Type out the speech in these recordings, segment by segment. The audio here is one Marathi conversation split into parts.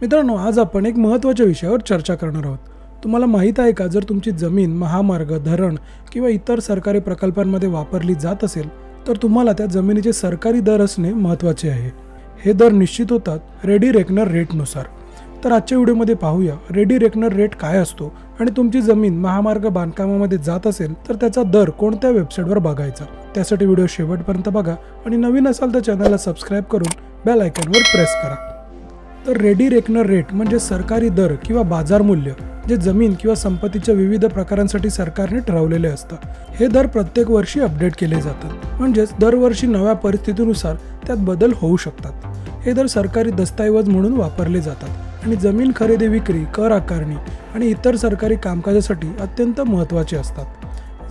मित्रांनो आज आपण एक महत्त्वाच्या विषयावर चर्चा करणार आहोत. तुम्हाला माहीत आहे का जर तुमची जमीन महामार्ग धरण किंवा इतर सरकारी प्रकल्पांमध्ये वापरली जात असेल तर तुम्हाला त्या जमिनीचे सरकारी दर असणे महत्त्वाचे आहे. हे दर निश्चित होतात रेडी रेकनर रेटनुसार. तर आजच्या व्हिडिओमध्ये पाहूया रेडी रेकनर रेट काय असतो आणि तुमची जमीन महामार्ग बांधकामामध्ये जात असेल तर त्याचा दर कोणत्या वेबसाईटवर बघायचा? त्यासाठी व्हिडिओ शेवटपर्यंत बघा आणि नवीन असाल तर चॅनलला सबस्क्राईब करून बेल आयकॉनवर प्रेस करा. तर रेडी रेकनर रेट म्हणजे सरकारी दर किंवा बाजार मूल्य जे जमीन किंवा संपत्तीच्या विविध प्रकारांसाठी सरकारने ठरवलेले असतं हे दर प्रत्येक वर्षी अपडेट केले जातात. म्हणजेच दरवर्षी नव्या परिस्थितीनुसार त्यात बदल होऊ शकतात. हे दर सरकारी दस्तऐवज म्हणून वापरले जातात आणि जमीन खरेदी विक्री कर आकारणी आणि इतर सरकारी कामकाजासाठी अत्यंत महत्त्वाचे असतात.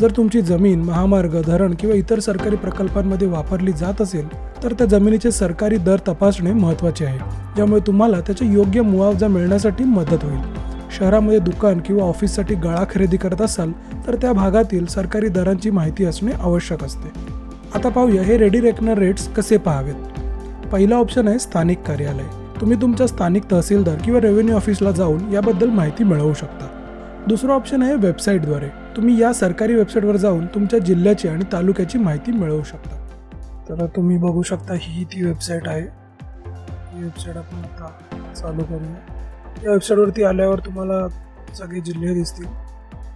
जर तुमची जमीन महामार्ग धरण किंवा इतर सरकारी प्रकल्पांमध्ये वापरली जात असेल तर त्या जमिनीचे सरकारी दर तपासणे महत्त्वाचे आहे. ज्यामुळे तुम्हाला त्याचे योग्य मुआवजा मिळण्यासाठी मदत होईल. शहरामध्ये दुकान किंवा ऑफिससाठी गाळा खरेदी करत असाल तर त्या भागातील सरकारी दरांची माहिती असणे आवश्यक असते. आता पाहूया हे रेडी रेकनर रेट्स कसे पाहावेत? पहिला ऑप्शन आहे स्थानिक कार्यालय. तुम्ही तुमच्या स्थानिक तहसीलदार किंवा रेव्हेन्यू ऑफिसला जाऊन याबद्दल माहिती मिळवू शकता. दुसरं ऑप्शन आहे वेबसाईटद्वारे तुम्ही या सरकारी वेबसाईटवर जाऊन तुमच्या जिल्ह्याची आणि तालुक्याची माहिती मिळवू शकता. तर तुम्ही बघू शकता ही ती वेबसाईट आहे. ही वेबसाईट आपण आता चालू करूया. या वेबसाईटवरती आल्यावर तुम्हाला सगळे जिल्हे दिसतील.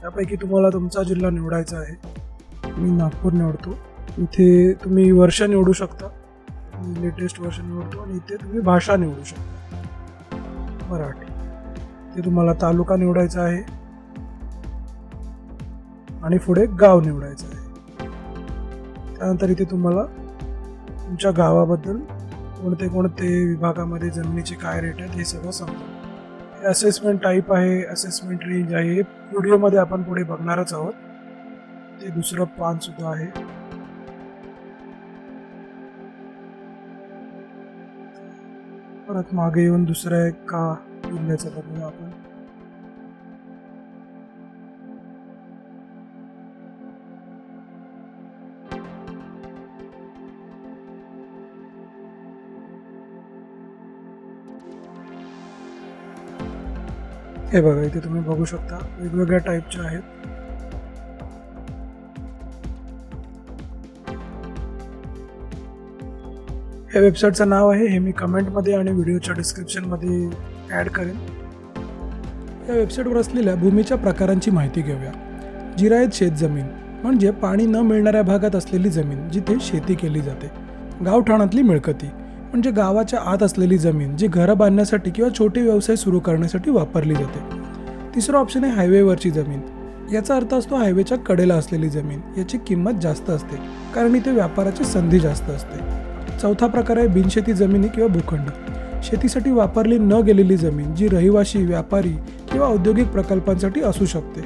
त्यापैकी तुम्हाला तुमचा जिल्हा निवडायचा आहे. मी नागपूर निवडतो. इथे तुम्ही वर्ष निवडू शकता. मी लेटेस्ट वर्ष निवडतो आणि इथे तुम्ही भाषा निवडू शकता. मराठी. ते तुम्हाला तालुका निवडायचा आहे. आणि पुढे गाव निवडायचं आहे. त्यानंतर इथे तुम्हाला तुमच्या गावाबद्दल कोणते कोणते विभागामध्ये जमिनीचे काय रेट आहेत हे सगळं सांगतो हे असेसमेंट टाईप आहे असेसमेंट रेंज आहे हे व्हिडिओमध्ये आपण पुढे बघणारच आहोत. ते दुसरं पान सुद्धा आहे. परत मागे येऊन दुसऱ्या एका जिल्ह्याचा बघूया आपण. हे बघा इथे तुम्ही बघू शकता वेगवेगळ्या टाईपच्या आहेत. या वेबसाईटचं नाव आहे हे मी कमेंटमध्ये आणि व्हिडिओच्या डिस्क्रिप्शनमध्ये ॲड करेन. या वेबसाईटवर असलेल्या भूमीच्या प्रकारांची माहिती घेऊया. जिरायत शेतजमीन म्हणजे पाणी न मिळणाऱ्या भागात असलेली जमीन जिथे शेती केली जाते. गावठाणातली मिळकती म्हणजे गावाच्या आत असलेली जमीन जी घरं बांधण्यासाठी किंवा छोटे व्यवसाय सुरू करण्यासाठी वापरली जाते. तिसरं ऑप्शन आहे हायवेवरची जमीन. याचा अर्थ असतो हायवेच्या कडेला असलेली जमीन. याची किंमत जास्त असते कारण इथे व्यापाराची संधी जास्त असते. चौथा प्रकार आहे बिनशेती जमिनी किंवा भूखंड. शेतीसाठी वापरली न गेलेली जमीन जी रहिवाशी व्यापारी किंवा औद्योगिक प्रकल्पांसाठी असू शकते.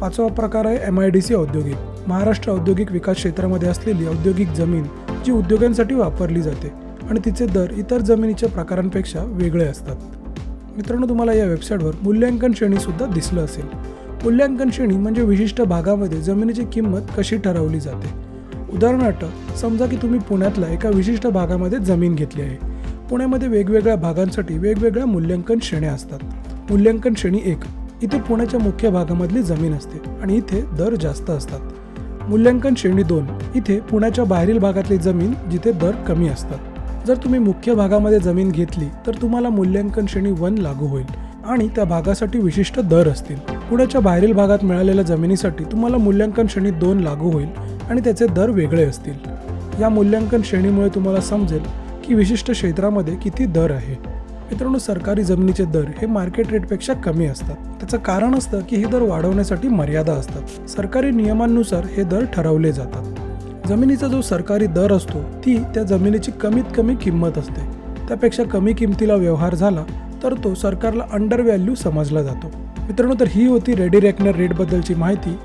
पाचवा प्रकार आहे एम आय डी सी औद्योगिक. महाराष्ट्र औद्योगिक विकास क्षेत्रामध्ये असलेली औद्योगिक जमीन जी उद्योगांसाठी वापरली जाते. आणि तिचे दर इतर जमिनीच्या प्रकारांपेक्षा वेगळे असतात. मित्रांनो तुम्हाला या वेबसाईटवर मूल्यांकन श्रेणीसुद्धा दिसलं असेल. मूल्यांकन श्रेणी म्हणजे विशिष्ट भागामध्ये जमिनीची किंमत कशी ठरवली जाते? उदाहरणार्थ समजा की तुम्ही पुण्यातल्या एका विशिष्ट भागामध्ये जमीन घेतली आहे. पुण्यामध्ये वेगवेगळ्या भागांसाठी वेगवेगळ्या मूल्यांकन श्रेण्या असतात. मूल्यांकन श्रेणी एक इथे पुण्याच्या मुख्य भागामधली जमीन असते आणि इथे दर जास्त असतात. मूल्यांकन श्रेणी दोन इथे पुण्याच्या बाहेरील भागातली जमीन जिथे दर कमी असतात. जर तुम्ही मुख्य भागामध्ये जमीन घेतली तर तुम्हाला मूल्यांकन श्रेणी वन लागू होईल आणि त्या भागासाठी विशिष्ट दर असतील. पुण्याच्या बाहेरील भागात मिळालेल्या जमिनीसाठी तुम्हाला मूल्यांकन श्रेणी दोन लागू होईल आणि त्याचे दर वेगळे असतील. या मूल्यांकन श्रेणीमुळे तुम्हाला समजेल की विशिष्ट क्षेत्रामध्ये किती दर आहे. मित्रांनो सरकारी जमिनीचे दर हे मार्केट रेटपेक्षा कमी असतात. त्याचं कारण असतं की हे दर वाढवण्यासाठी मर्यादा असतात. सरकारी नियमांनुसार हे दर ठरवले जातात. जमिनीचा जो सरकारी दर असतो ती त्या जमिनीची कमीत कमी किंमत असते. त्यापेक्षा कमी किमतीला व्यवहार झाला तर तो सरकारला अंडर व्हॅल्यू समजला जातो. मित्रांनो तर ही होती रेडी रेकनर रेटबद्दलची माहिती.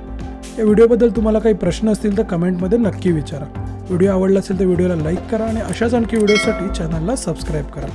या व्हिडिओबद्दल तुम्हाला काही प्रश्न असतील तर कमेंटमध्ये नक्की विचारा. व्हिडिओ आवडला असेल तर व्हिडिओला लाईक करा आणि अशाच आणखी व्हिडिओसाठी चॅनलला सबस्क्राईब करा.